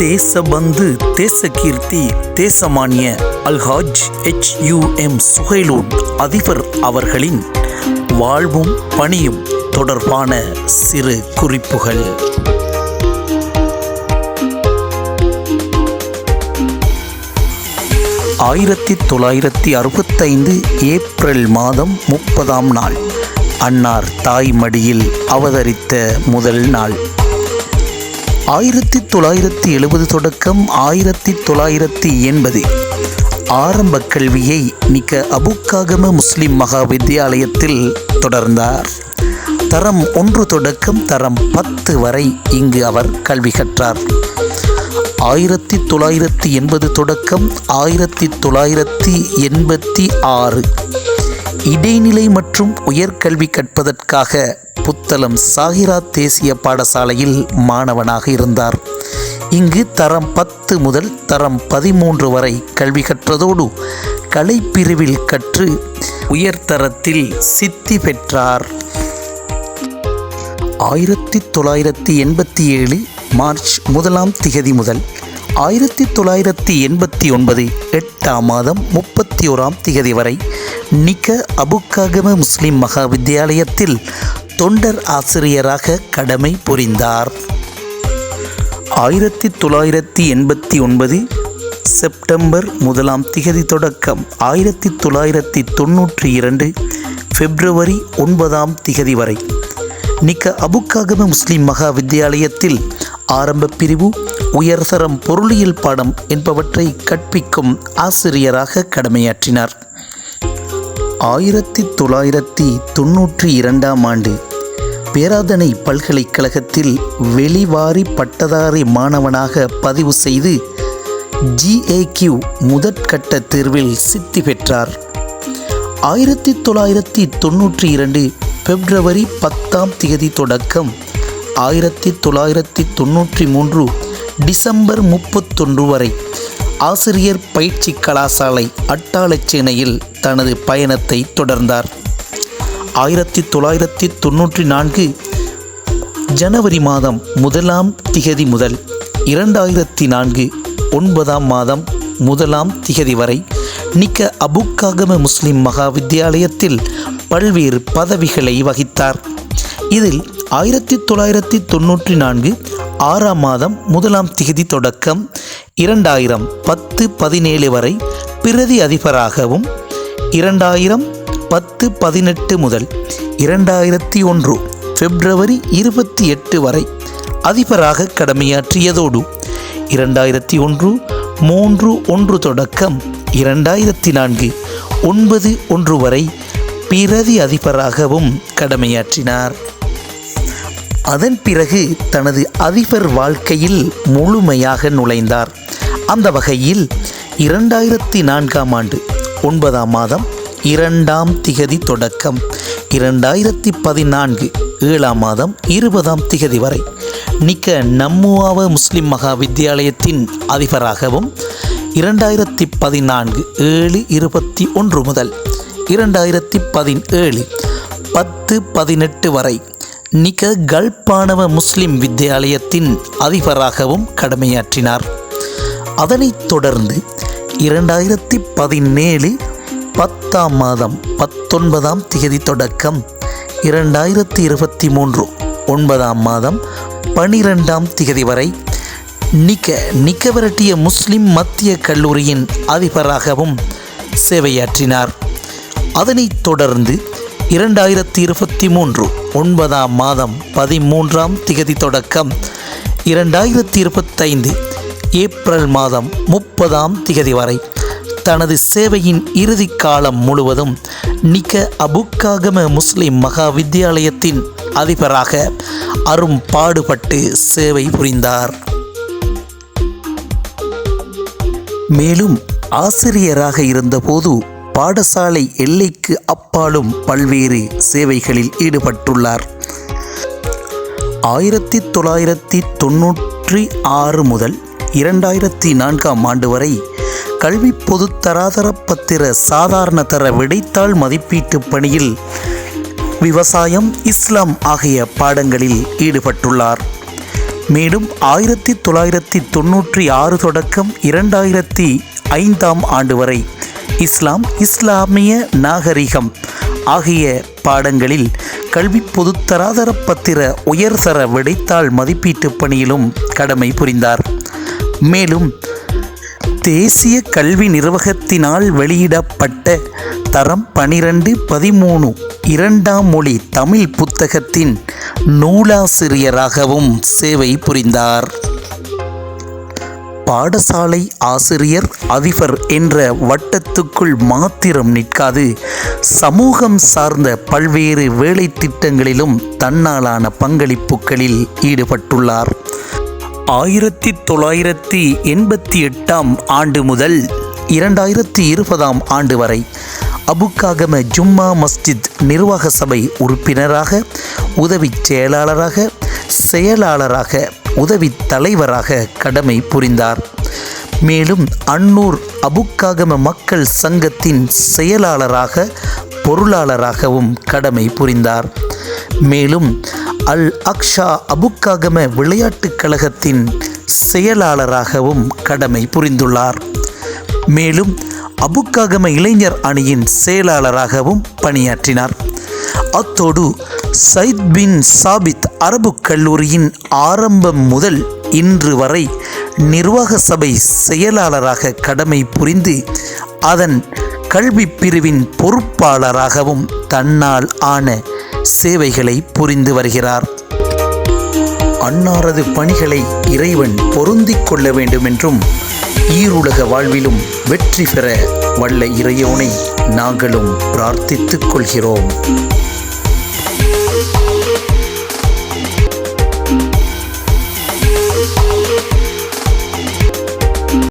தேசபந்து தேசகீர்த்தி தேசமானிய அல்ஹாஜ் H U M Suhailoon அதிபர் அவர்களின் வாழ்வும் பணியும் தொடர்பான சிறு குறிப்புகள். ஆயிரத்தி தொள்ளாயிரத்தி அறுபத்தைந்து ஏப்ரல் மாதம் முப்பதாம் நாள். அன்னார் தாய் மடியில் அவதரித்த முதல் நாள். ஆயிரத்தி தொள்ளாயிரத்தி எழுபது தொடக்கம் ஆயிரத்தி தொள்ளாயிரத்தி எண்பது. ஆரம்ப கல்வியை மிக்க அபுக்காகம முஸ்லிம் மகா வித்தியாலயத்தில் தொடர்ந்தார். தரம் ஒன்று தொடக்கம் தரம் பத்து வரை இங்கு அவர் கல்வி கற்றார். ஆயிரத்தி தொள்ளாயிரத்தி எண்பது தொடக்கம் ஆயிரத்தி தொள்ளாயிரத்தி எண்பத்தி ஆறு. இடைநிலை மற்றும் உயர்கல்வி கற்பதற்காக புத்தளம் சாகிரா தேசிய பாடசாலையில் மாணவனாக இருந்தார். இங்கு தரம் பத்து முதல் தரம் பதிமூன்று வரை கல்வி கற்றதோடு கலைப்பிரிவில் கற்று உயர்தரத்தில் சித்தி பெற்றார். ஆயிரத்தி தொள்ளாயிரத்தி எண்பத்தி ஏழு மார்ச் முதலாம் திகதி முதல் ஆயிரத்தி தொள்ளாயிரத்தி எண்பத்தி ஒன்பது எட்டாம் மாதம் முப்பத்தி ஓராம் திகதி வரை நிக அபுக்காகம முஸ்லிம் மகா வித்தியாலயத்தில் தொண்டர் ஆசிரியராக கடமை புரிந்தார். ஆயிரத்தி தொள்ளாயிரத்தி எண்பத்தி ஒன்பது செப்டம்பர் முதலாம் திகதி தொடக்கம் ஆயிரத்தி தொள்ளாயிரத்தி தொன்னூற்றி இரண்டு பிப்ரவரி ஒன்பதாம் திகதி வரை. நிக்க அபுக்காகம முஸ்லிம் மகா வித்தியாலயத்தில் ஆரம்ப பிரிவு உயர்தரம் பொருளியல் பாடம் என்பவற்றை கற்பிக்கும் ஆசிரியராக கடமையாற்றினார். ஆயிரத்தி தொள்ளாயிரத்தி தொன்னூற்றி இரண்டாம் ஆண்டு பேராதனை பல்கலைக்கழகத்தில் வெளிவாரி பட்டதாரி மாணவனாக பதிவு செய்து ஜிஏக்யூ முதற்கட்ட தேர்வில் சித்தி பெற்றார். ஆயிரத்தி தொள்ளாயிரத்தி தொன்னூற்றி இரண்டு பிப்ரவரி பத்தாம் தேதி தொடக்கம் ஆயிரத்தி தொள்ளாயிரத்தி தொன்னூற்றி மூன்று டிசம்பர் முப்பத்தொன்று வரை ஆசிரியர் பயிற்சி கலாசாலை அட்டாளச்சேனையில் தனது பயணத்தை தொடர்ந்தார். ஆயிரத்தி தொள்ளாயிரத்தி தொன்னூற்றி நான்கு ஜனவரி மாதம் முதலாம் திகதி முதல் இரண்டாயிரத்தி நான்கு ஒன்பதாம் மாதம் முதலாம் திகதி வரை நிக்க அபுக்காகம முஸ்லிம் மகா வித்தியாலயத்தில் பல்வேறு பதவிகளை வகித்தார். இதில் ஆயிரத்தி தொள்ளாயிரத்தி தொன்னூற்றி நான்கு ஆறாம் மாதம் முதலாம் திகதி தொடக்கம் இரண்டாயிரம் பத்து பதினேழு வரை பிரதி அதிபராகவும் இரண்டாயிரம் பத்து பதினெட்டு முதல் இரண்டாயிரத்தி ஒன்று பிப்ரவரி இருபத்தி எட்டு வரை அதிபராக கடமையாற்றியதோடு இரண்டாயிரத்தி ஒன்று மூன்று ஒன்று தொடக்கம் இரண்டாயிரத்தி நான்கு ஒன்பது ஒன்று வரை பிரதி அதிபராகவும் கடமையாற்றினார். அதன் பிறகு தனது அதிபர் வாழ்க்கையில் முழுமையாக நுழைந்தார். அந்த வகையில் இரண்டாயிரத்தி நான்காம் ஆண்டு ஒன்பதாம் மாதம் இரண்டாம் திகதி தொடக்கம். இரண்டாயிரத்தி பதினான்கு ஏழாம் மாதம் இருபதாம் திகதி வரை நிக்க நம்முவாவ முஸ்லிம் மகா வித்தியாலயத்தின் அதிபராகவும் இரண்டாயிரத்தி பதினான்கு ஏழு இருபத்தி ஒன்று முதல் இரண்டாயிரத்தி பதினேழு பத்து பதினெட்டு வரை நிக கல்பானவ முஸ்லிம் வித்தியாலயத்தின் அதிபராகவும் கடமையாற்றினார். அதனைத் தொடர்ந்து இரண்டாயிரத்தி பதினேழு பத்தாம் மாதம் பத்தொன்பதாம் தேதி தொடக்கம். இரண்டாயிரத்தி இருபத்தி மூன்று ஒன்பதாம் மாதம் பனிரெண்டாம் திகதி வரை நிக்க நிக்கவரட்டிய முஸ்லிம் மத்திய கல்லூரியின் அதிபராகவும் சேவையாற்றினார். அதனைத் தொடர்ந்து இரண்டாயிரத்தி இருபத்தி மூன்று ஒன்பதாம் மாதம் பதிமூன்றாம் திகதி தொடக்கம். இரண்டாயிரத்தி இருபத்தைந்து ஏப்ரல் மாதம் முப்பதாம் திகதி வரை தனது சேவையின் இறுதி காலம் முழுவதும் நிக அபுக்காகம முஸ்லிம் மகா வித்தியாலயத்தின் அதிபராக அரும் பாடுபட்டு சேவை புரிந்தார். மேலும் ஆசிரியராக இருந்தபோது பாடசாலை எல்லைக்கு அப்பாலும் பல்வேறு சேவைகளில் ஈடுபட்டுள்ளார். ஆயிரத்தி தொள்ளாயிரத்தி தொன்னூற்றி ஆறு முதல் இரண்டாயிரத்தி நான்காம் ஆண்டு வரை கல்வி பொது தராதர பத்திர சாதாரண தர விடைத்தாள் மதிப்பீட்டு பணியில் விவசாயம் இஸ்லாம் ஆகிய பாடங்களில் ஈடுபட்டுள்ளார். மேலும் ஆயிரத்தி தொள்ளாயிரத்தி தொண்ணூற்றி ஆறு தொடக்கம் இரண்டாயிரத்தி ஐந்தாம் ஆண்டு வரை இஸ்லாம் இஸ்லாமிய நாகரிகம் ஆகிய பாடங்களில் கல்வி பொதுத்தராதர பத்திர உயர்தர விடைத்தாள் மதிப்பீட்டு பணியிலும் கடமை புரிந்தார். மேலும் தேசிய கல்வி நிர்வாகத்தினால் வெளியிடப்பட்ட தரம் பனிரெண்டு பதிமூணு. இரண்டாம் மொழி தமிழ் புத்தகத்தின் நூலாசிரியராகவும் சேவை புரிந்தார். பாடசாலை ஆசிரியர் அதிபர் என்ற வட்டத்துக்குள் மாத்திரம் நிற்காது சமூகம் சார்ந்த பல்வேறு வேலை திட்டங்களிலும் தன்னாலான பங்களிப்புகளில் ஈடுபட்டுள்ளார். ஆயிரத்தி தொள்ளாயிரத்தி எண்பத்தி எட்டாம் ஆண்டு முதல் இரண்டாயிரத்தி இருபதாம் ஆண்டு வரை அபுக்காகம ஜும்மா மஸ்ஜித் நிர்வாக சபை உறுப்பினராக உதவி செயலாளராக செயலாளராக உதவி தலைவராக கடமை புரிந்தார். மேலும் அன்னூர் அபுக்காகம மக்கள் சங்கத்தின் செயலாளராக பொருளாளராகவும் கடமை புரிந்தார். மேலும் அல் அக்ஷா அபுக்காகம விளையாட்டுக் கழகத்தின் செயலாளராகவும் கடமை புரிந்துள்ளார். மேலும் அபுக்காகம இளைஞர் அணியின் செயலாளராகவும் பணியாற்றினார். அத்தோடு சயித் பின் சாபித் அரபு கல்லூரியின் ஆரம்பம் முதல் இன்று வரை நிர்வாக சபை செயலாளராக கடமை புரிந்து அதன் கல்வி பிரிவின் பொறுப்பாளராகவும் தன்னால் ஆன சேவைகளை புரிந்து வருகிறார். அன்னாரது பணிகளை இறைவன் பொருந்திக் கொள்ள வேண்டுமென்றும் ஈருலக வாழ்விலும் வெற்றி பெற வல்ல இறையோனை நாங்களும் பிரார்த்தித்துக் கொள்கிறோம்.